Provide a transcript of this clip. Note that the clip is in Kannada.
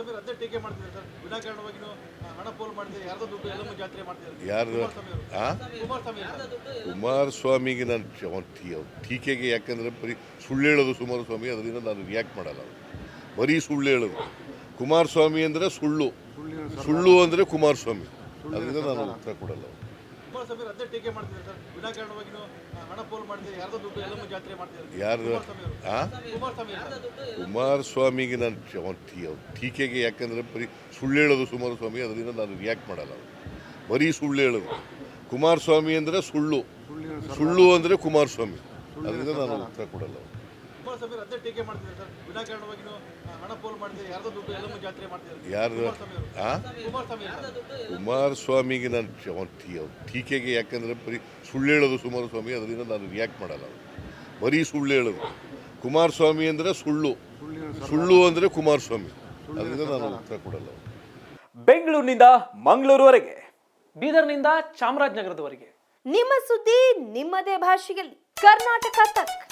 ಕುಮಾರಸ್ವಾಮಿ ಅದೇ ಟೀಕೆ ಮಾಡ್ತಿದ್ದಾರೆ ಸರ್. ವಿನಾಕಾರಣವಾಗಿ ನೀವು ಹಣ ಪೋಲ್ ಮಾಡಿದ್ರೆ ಯಾರ್ದೋ ದುಡ್ಡು ಎಲ್ಲಮ್ಮ ಜಾತ್ರೆ ಮಾಡ್ತಿದ್ದಾರೆ. ಯಾರ್ದು? ಕುಮಾರಸ್ವಾಮಿ ಆ? ಕುಮಾರಸ್ವಾಮಿ ಅವರು ಕುಮಾರಸ್ವಾಮಿಗೆ ನಾನು ಟೀಕೆಗೆ ಯಾಕಂದರೆ ಬರೀ ಸುಳ್ಳು ಹೇಳೋದು ಕುಮಾರಸ್ವಾಮಿ ಅದರಿಂದ ನಾನು ರಿಯಾಕ್ಟ್ ಮಾಡಲ್ಲ. ಬರೀ ಸುಳ್ಳು ಹೇಳೋದು. ಕುಮಾರಸ್ವಾಮಿ ಅಂದರೆ ಸುಳ್ಳು. ಸುಳ್ಳು ಅಂದರೆ ಕುಮಾರಸ್ವಾಮಿ. ಅದರಿಂದ ನಾನು ಉತ್ತರ ಕೊಡಲ್ಲ. ಯಾರ್ದೋ ಕುಮಾರಸ್ವಾಮಿಗೆ ನಾನು ಟೀಕೆಗೆ ಯಾಕಂದರೆ ಬರೀ ಸುಳ್ಳು ಹೇಳೋದು ಕುಮಾರಸ್ವಾಮಿ ಅದರಿಂದ ನಾನು ರಿಯಾಕ್ಟ್ ಮಾಡಲ್ಲ. ಬರೀ ಸುಳ್ಳು ಹೇಳೋದು. ಕುಮಾರಸ್ವಾಮಿ ಅಂದರೆ ಸುಳ್ಳು. ಸುಳ್ಳು ಅಂದರೆ ಕುಮಾರಸ್ವಾಮಿ. ಅದರಿಂದ ನಾನು ಉತ್ತರ ಕೊಡಲ್ಲ. ಕುಮಾರಸ್ವಾಮಿ ಅದೇ ಟೀಕೆ ಮಾಡ್ತಿದ್ದಾರೆ ಸರ್. ವಿನಾಕಾರಣವಾಗಿ ನೀವು ಹಣ ಪೋಲ್ ಮಾಡಿದ್ರೆ ಯಾರ್ದೋ ದುಡ್ಡು ಎಲ್ಲಮ್ಮ ಜಾತ್ರೆ ಮಾಡ್ತಿದ್ದಾರೆ. ಯಾರ್ದು? ಕುಮಾರಸ್ವಾಮಿ ಆ? ಕುಮಾರಸ್ವಾಮಿ ಅವರು. ಕುಮಾರಸ್ವಾಮಿಗೆ ನಾನು ಟೀಕೆಗೆ ಯಾಕಂದರೆ ಬರೀ ಸುಳ್ಳು ಹೇಳೋದು ಕುಮಾರಸ್ವಾಮಿ ಅದರಿಂದ ನಾನು ರಿಯಾಕ್ಟ್ ಮಾಡಲ್ಲ. ಬರೀ ಸುಳ್ಳು ಹೇಳೋದು. ಕುಮಾರಸ್ವಾಮಿ ಅಂದರೆ ಸುಳ್ಳು. ಸುಳ್ಳು ಅಂದರೆ ಕುಮಾರಸ್ವಾಮಿ. ಅದರಿಂದ ನಾನು ಉತ್ತರ ಕೊಡಲ್ಲ. ಬೆಂಗಳೂರಿನಿಂದ ಮಂಗಳೂರುವರೆಗೆ ಬೀದರ್ನಿಂದ ಚಾಮರಾಜನಗರದವರೆಗೆ. ನಿಮ್ಮ ಸುದ್ದಿ ನಿಮ್ಮದೇ ಭಾಷೆಯಲ್ಲಿ. ಕರ್ನಾಟಕ ತಕ್.